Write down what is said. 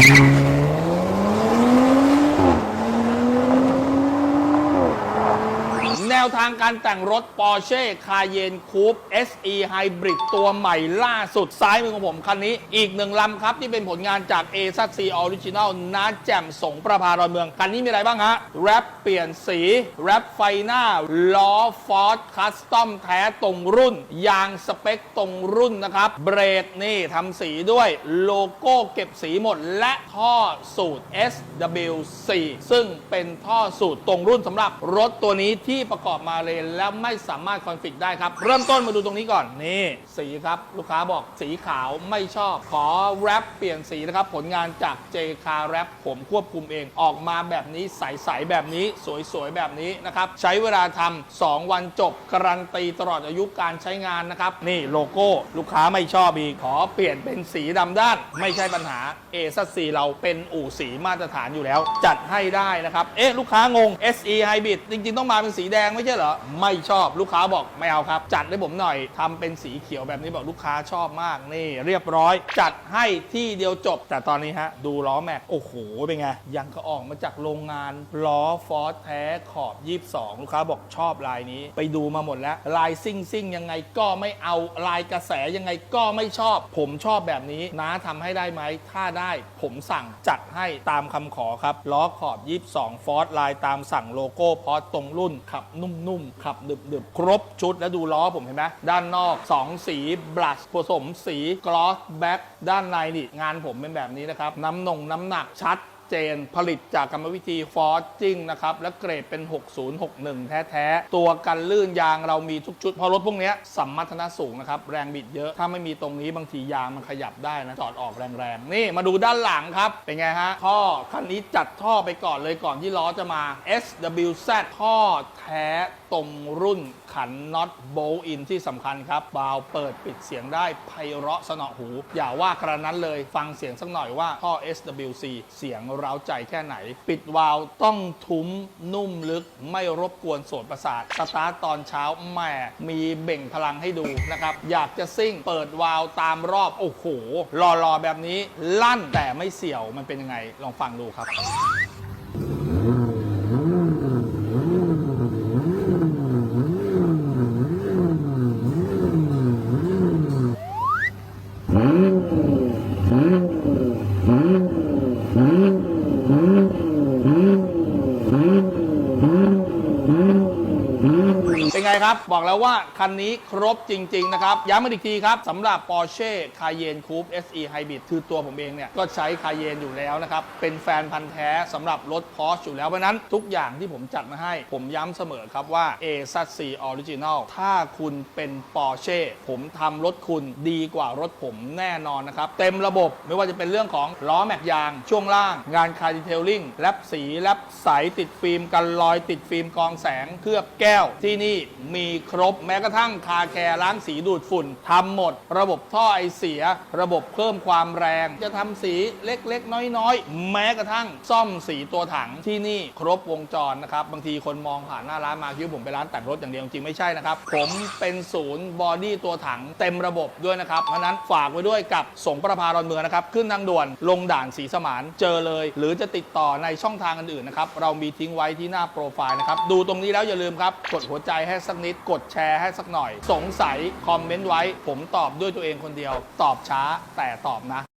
Thank you. ทางการแต่งรถ Porsche Cayenne Coupe SE Hybrid ตัวใหม่ล่าสุดซ้ายมือของผมคันนี้ อีกหนึ่งลำครับ ที่เป็นผลงานจาก a z c Original นาแจ่มสงประภาดอนเมือง คันนี้มีอะไรบ้างฮะ แรปเปลี่ยนสี แรปไฟหน้า ล้อฟอร์ดคัสตอมแท้ตรงรุ่น ยางสเปคตรงรุ่นนะครับ เบรกนี่ทำสีด้วย โลโก้เก็บสีหมด และท่อสูตร SW4 ซึ่งเป็นท่อสูตรตรงรุ่นสำหรับรถตัวนี้ที่ประกอบมาเลยแล้วไม่สามารถคอนฟิกได้ครับ เริ่มต้นมาดูตรงนี้ก่อน นี่ สีครับ ลูกค้าบอกสีขาวไม่ชอบ ขอแรปเปลี่ยนสีนะครับ ผลงานจาก j c a r Rap ผมควบคุมเองออกมาแบบนี้ใสๆแบบนี้ สวยๆแบบนี้นะครับ ใช้เวลาทำ2วันจบการันตีตลอดอายุการใช้งานนะครับ นี่โลโก้ลูกค้าไม่ชอบอีกขอเปลี่ยนเป็นสีดำด้าน ไม่ใช่ปัญหาเอซัสีเราเป็นอู่สีมาตรฐานอยู่แล้ว จัดให้ได้นะครับเอ๊ะลูกค้างง SE Hybrid จริงๆ ต้องมาเป็นสีแดงไม่ใช่เหรอ ไม่ชอบลูกค้าบอกไม่เอาครับ จัดให้ผมหน่อยทำเป็นสีเขียวแบบนี้บอกลูกค้าชอบมากนี่ เรียบร้อย จัดให้ที่เดียวจบ แต่ตอนนี้ฮะ ดูล้อแม็กโอ้โหเป็นไงยังก็ออกมาจากโรงงานล้อฟอร์ดแท้ขอบ 22 ลูกค้าบอกชอบลายนี้ ไปดูมาหมดแล้วลายซิ่งซิ่งๆยังไงก็ไม่เอาลายกระแสยังไงก็ไม่ชอบ ผมชอบแบบนี้น้าทำให้ได้ไหมถ้าได้ผมสั่งจัดให้ตามคำขอครับล้อขอบ 22 ฟอร์ดลายตามสั่งโลโก้พอตรงรุ่นขับนุ่มๆ ขับดึบๆ ครบชุดแล้วดูล้อผมเห็นไหมด้านนอก 2 สีบลัชผสมสีกลอสแบ็กด้านในนี่ งานผมเป็นแบบนี้นะครับ น้ำนงน้ำหนักชัด เจน ผลิตจากกรรมวิธีฟอร์จิงนะครับ และเกรดเป็น 6061 แท้ ๆ ตัวกันลื่นยางเรามีทุกชุด เพราะรถพวกนี้สัมมัทนาสูงนะครับ แรงบิดเยอะ ถ้าไม่มีตรงนี้บางทียางมันขยับได้นะ จอดออกแรงๆ นี่มาดูด้านหลังครับ เป็นไงฮะ ท่อ คันนี้จัดท่อไปก่อนเลยก่อนที่ล้อจะมา SWZ ท่อแท้ตรงรุ่นขันน็อตโบอินที่สำคัญครับบาวเปิดปิดเสียงได้ไพเราะสนอหู อย่าว่ากระนั้นเลยฟังเสียงสักหน่อยว่าท่อ SWC เสียงร้าใจแค่ไหน ปิดวาล์วต้องทุ้มนุ่มลึกไม่รบกวนส่วนประสาทสตาร์ตอนเช้าแหม่มีเบ่งพลังให้ดูนะครับ อยากจะซิ่งเปิดวาล์วตามรอบ โอ้โหรอๆแบบนี้ลั่นแต่ไม่เสี่ยวมันเป็นยังไงลองฟังดูครับ เป็นไงครับ บอกแล้วว่า คันนี้ครบจริง ๆ นะครับ ย้ำมาอีกทีครับสำหรับ Porsche Cayenne Coupe SE Hybrid คือตัวผมเองเนี่ย ก็ใช้ Cayenne อยู่แล้วนะครับ เป็นแฟนพันธ์แท้สำหรับรถ Porsche อยู่แล้ว เพราะนั้นทุกอย่างที่ผมจัดมาให้ ผมย้ำเสมอครับว่า a z c Original ถ้าคุณเป็น Porsche ผมทำรถคุณดีกว่ารถผมแน่นอนนะครับ เต็มระบบไม่ว่าจะเป็นเรื่องของล้อแม็กยาง ช่วงล่าง งานคาร์ดีเทลลิ่งแลปสีแลปใสติดฟิล์มกันรอยติดฟิล์มกองแสงเคลือบแก้วที่นี่มีครบแม้กระทั่งคาแคร์ล้างสีดูดฝุ่นทำหมด ระบบท่อไอเสีย ระบบเพิ่มความแรง จะทำสีเล็กๆ น้อยๆ แม้กระทั่งซ่อมสีตัวถังที่นี่ครบวงจรนะครับ บางทีคนมองผ่านหน้าร้านมาคิดว่าผมไปร้านแต่งรถอย่างเดียวจริงไม่ใช่นะครับ ผมเป็นศูนย์บอดี้ตัวถังเต็มระบบด้วยนะครับเพราะนั้นฝากไว้ด้วยกับสงประภาดอนเมืองนะครับขึ้นทางด่วนลงด่านสีสมานเจอเลย หรือจะติดต่อในช่องทางอื่นๆนะครับเรามีทิ้งไว้ที่หน้าโปรไฟล์นะครับดูตรงนี้แล้วอย่าลืมครับกดหัวใจให้สักนิด กดแชร์ให้สักหน่อย สงสัยคอมเมนต์ไว้ ผมตอบด้วยตัวเองคนเดียว ตอบช้าแต่ตอบนะ